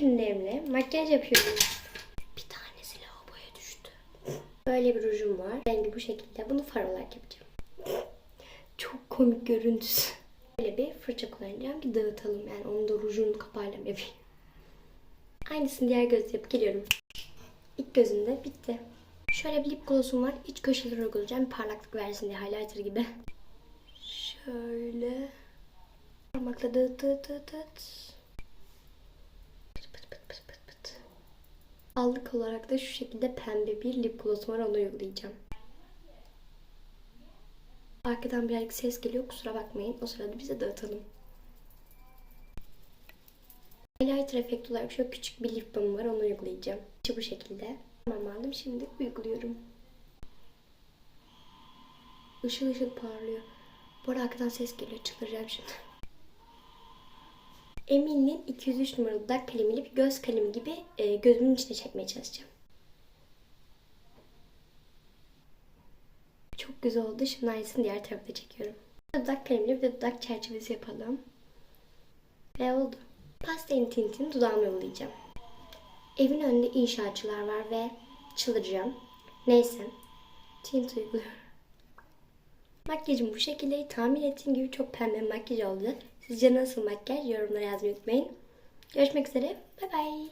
ürünlerimle makyaj yapıyorum. Bir tanesi lavaboya düştü. Böyle bir rujum var. Rengi bu şekilde. Bunu far olarak yapacağım. Çok komik görüntüsü. Böyle bir fırça kullanacağım ki dağıtalım. Yani onu da rujun kapağıyla yapayım. Aynısını diğer gözle yapıp geliyorum. İlk gözünde bitti. Şöyle bir lip glossum var. İç köşeleri uygulayacağım. Parlaklık versin diye highlighter gibi. Şöyle. Parmakla dıt dıt dıt dıt. Allık olarak da şu şekilde pembe bir lip glossum var. Onu uygulayacağım. Arkadan birazcık ses geliyor. Kusura bakmayın. O sırada bize dağıtalım. Highlighter efekti olarak şöyle küçük bir lip balm var. Onu uygulayacağım. İçi bu şekilde. Tamam aldım. Şimdi uyguluyorum. Işıl ışıl parlıyor. Bu arada arkadan ses geliyor. Çıldıracağım şimdi. Emin'in 203 numaralı dudak kalemiyle bir göz kalemi gibi e, gözümün içine çekmeye çalışacağım. Çok güzel oldu. Şimdi aynısını diğer tarafta çekiyorum. Dudak kalemiyle bir de dudak çerçevesi yapalım. Ve oldu. Pastelin tintini dudağıma yollayacağım. Evin önünde inşaatçılar var ve çıldıracağım. Neyse. Tint uyguluyorum. Makyajım bu şekilde. Tahmin ettiğim gibi çok pembe makyaj oldu. Sizce nasıl makyaj? Yorumlara yazmayı unutmayın. Görüşmek üzere. Bay bay.